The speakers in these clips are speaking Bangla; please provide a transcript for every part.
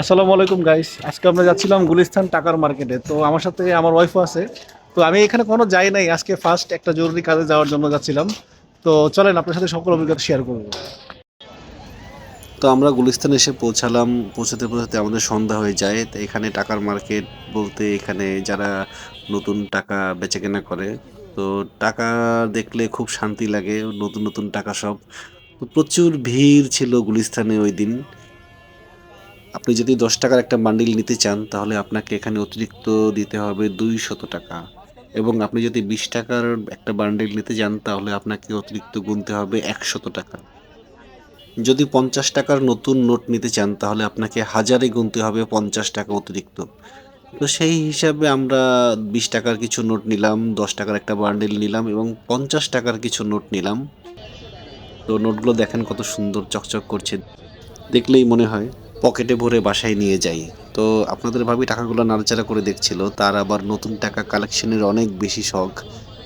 আসসালামু আলাইকুম গাইস আজকে আমরা যাচ্ছিলাম গুলিস্তান টাকার মার্কেটে। তো আমার সাথে আমার ওয়াইফও আছে। তো আমি এখানে কোনো যাই নাই। আজকে ফার্স্ট একটা জরুরি কাজে যাওয়ার জন্য যাচ্ছিলাম। তো চলেন, আপনার সাথে সকল অভিজ্ঞতা শেয়ার করব। তো আমরা গুলিস্তান এসে পৌঁছালাম। পৌঁছাতে পৌঁছাতে আমাদের সন্ধ্যা হয়ে যায়। তো এখানে টাকার মার্কেট বলতে এখানে যারা নতুন টাকা বেচে কেনা করে, তো টাকা দেখলে খুব শান্তি লাগে। নতুন নতুন টাকা সব। প্রচুর ভিড় ছিল গুলিস্তানে ওই দিন। আপনি যদি দশ টাকার একটা বান্ডিল নিতে চান, তাহলে আপনাকে এখানে অতিরিক্ত দিতে হবে দুই শত টাকা। এবং আপনি যদি বিশ টাকার একটা বান্ডিল নিতে যান, তাহলে আপনাকে অতিরিক্ত গুনতে হবে একশত টাকা। যদি পঞ্চাশ টাকার নতুন নোট নিতে চান, তাহলে আপনাকে হাজারে গুনতে হবে পঞ্চাশ টাকা অতিরিক্ত। তো সেই হিসাবে আমরা বিশ টাকার কিছু নোট নিলাম, দশ টাকার একটা বান্ডিল নিলাম এবং পঞ্চাশ টাকার কিছু নোট নিলাম। তো নোটগুলো দেখেন কত সুন্দর চকচক করছে। দেখলেই মনে হয়। পকেটে ভরে বাসায় নিয়ে যাই। তো আপনাদের ভাবি টাকাগুলো নাড়াচাড়া করে দেখছিল তার আবার নতুন টাকা কালেকশনের অনেক বেশি শখ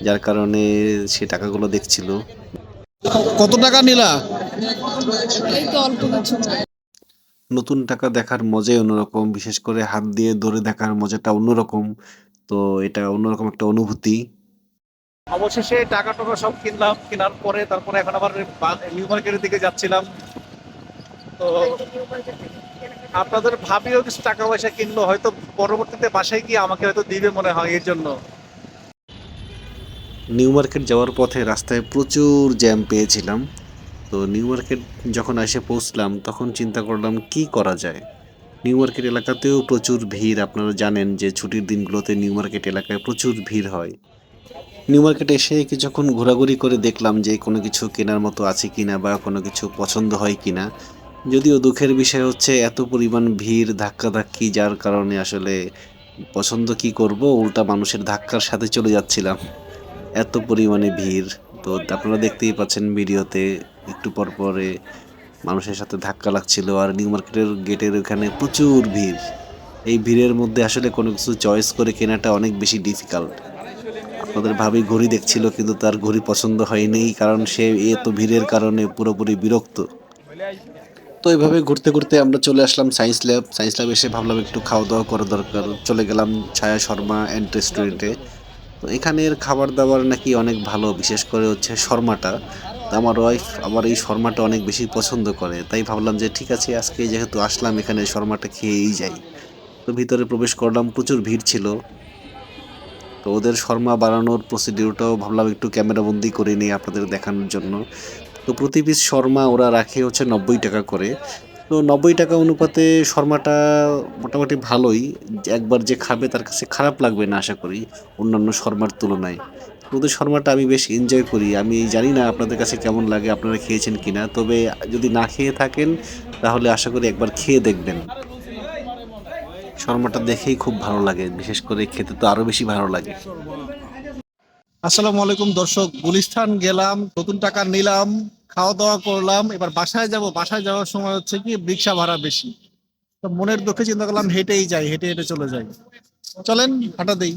যার কারণে সে টাকাগুলো দেখছিল। কত টাকা নিলা? নতুন টাকা দেখার মজাই অন্যরকম বিশেষ করে হাত দিয়ে ধরে দেখার মজাটা অন্যরকম। তো এটা অন্যরকম একটা অনুভূতি। অবশেষে টাকা টাকা সব কিনলাম কেনার পরে তারপরে এখন আবার নিউ মার্কেটের দিকে যাচ্ছিলাম। তো আপনাদের ভাবিও কিছু টাকা পয়সা কিনলো, হয়তো পরবর্তীতে বাসায় গিয়ে আমাকে হয়তো দিবে মনে হয় এর জন্য। নিউ মার্কেট যাওয়ার পথে রাস্তায় প্রচুর জ্যাম পেয়েছিলাম। তো নিউ মার্কেট যখন এসে পৌঁছলাম, তখন চিন্তা করলাম, কি করা যায়? নিউ মার্কেট এলাকাতেও প্রচুর ভিড়। আপনারা জানেন যে ছুটির দিনগুলোতে নিউ মার্কেট এলাকায় প্রচুর ভিড় হয়। নিউ মার্কেটে এসে কিছুক্ষণ ঘোরাঘুরি করে দেখলাম যে কোনো কিছু কেনার মতো আছে কিনা বা কোনো কিছু পছন্দ হয় কিনা। যদিও দুঃখের বিষয় হচ্ছে এত পরিমাণ ভিড়, ধাক্কাধাক্কি, যার কারণে আসলে পছন্দ কি করব, উল্টা মানুষের ধাক্কার সাথে চলে যাচ্ছিলাম। এত পরিমাণে ভিড়। তো আপনারা দেখতেই পাচ্ছেন ভিডিওতে একটু পর পরে মানুষের সাথে ধাক্কা লাগছিল আর নিউ মার্কেটের গেটের ওখানে প্রচুর ভিড়। এই ভিড়ের মধ্যে আসলে কোনো কিছু চয়েস করে কেনাটা অনেক বেশি ডিফিকাল্ট। আপনাদের ভাবি ঘড়ি দেখছিল কিন্তু তার ঘড়ি পছন্দ হয়নি, কারণ সে এত ভিড়ের কারণে পুরোপুরি বিরক্ত। তো এইভাবে ঘুরতে ঘুরতে আমরা চলে আসলাম সায়েন্স ল্যাব সায়েন্স ল্যাব এসে ভাবলাম একটু খাওয়া দাওয়া করা দরকার। চলে গেলাম ছায়া শর্মা অ্যান্ড রেস্টুরেন্টে। তো এখানের খাবার দাবার নাকি অনেক ভালো, বিশেষ করে হচ্ছে শর্মাটা। আমার ওয়াইফ আমার এই শর্মাটা অনেক বেশি পছন্দ করে। তাই ভাবলাম যে ঠিক আছে, আজকে যেহেতু আসলাম এখানে, শর্মাটা খেয়েই যাই। তো ভিতরে প্রবেশ করলাম, প্রচুর ভিড় ছিল। তো ওদের শর্মা বাড়ানোর প্রসিডিউরটাও ভাবলাম একটু ক্যামেরাবন্দি করে নিই আপনাদের দেখানোর জন্য। তো প্রতি পিস শর্মা ওরা রাখে হচ্ছে নব্বই টাকা করে। তো নব্বই টাকা অনুপাতে শর্মাটা মোটামুটি ভালোই। একবার যে খাবে তার কাছে খারাপ লাগবে না আশা করি অন্যান্য শর্মার তুলনায়। ওদের শর্মাটা আমি বেশ এনজয় করি। আমি জানি না আপনাদের কাছে কেমন লাগে, আপনারা খেয়েছেন কিনা। তবে যদি না খেয়ে থাকেন, তাহলে আশা করি একবার খেয়ে দেখবেন। শর্মাটা দেখেই খুব ভালো লাগে। বিশেষ করে খেতে তো আরও বেশি ভালো লাগে। আসসালামু আলাইকুম দর্শক গুলিস্তান গেলাম, নতুন টাকা নিলাম। খাওয়া দাওয়া করলাম, এবার বাসায় যাব। বাসায় যাওয়ার সময় হচ্ছে কি, রিক্সা ভাড়া বেশি। তো মনের দুঃখে চিন্তা করলাম, হেঁটেই যাই, হেঁটে হেঁটে চলে যাই। চলেন হাঁটা দেই।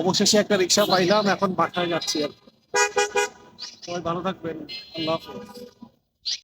অবশেষে একটা রিক্সা পাইলাম, এখন বাসায় যাচ্ছি আর সবাই ভালো থাকবেন, আল্লাহ হাফেজ।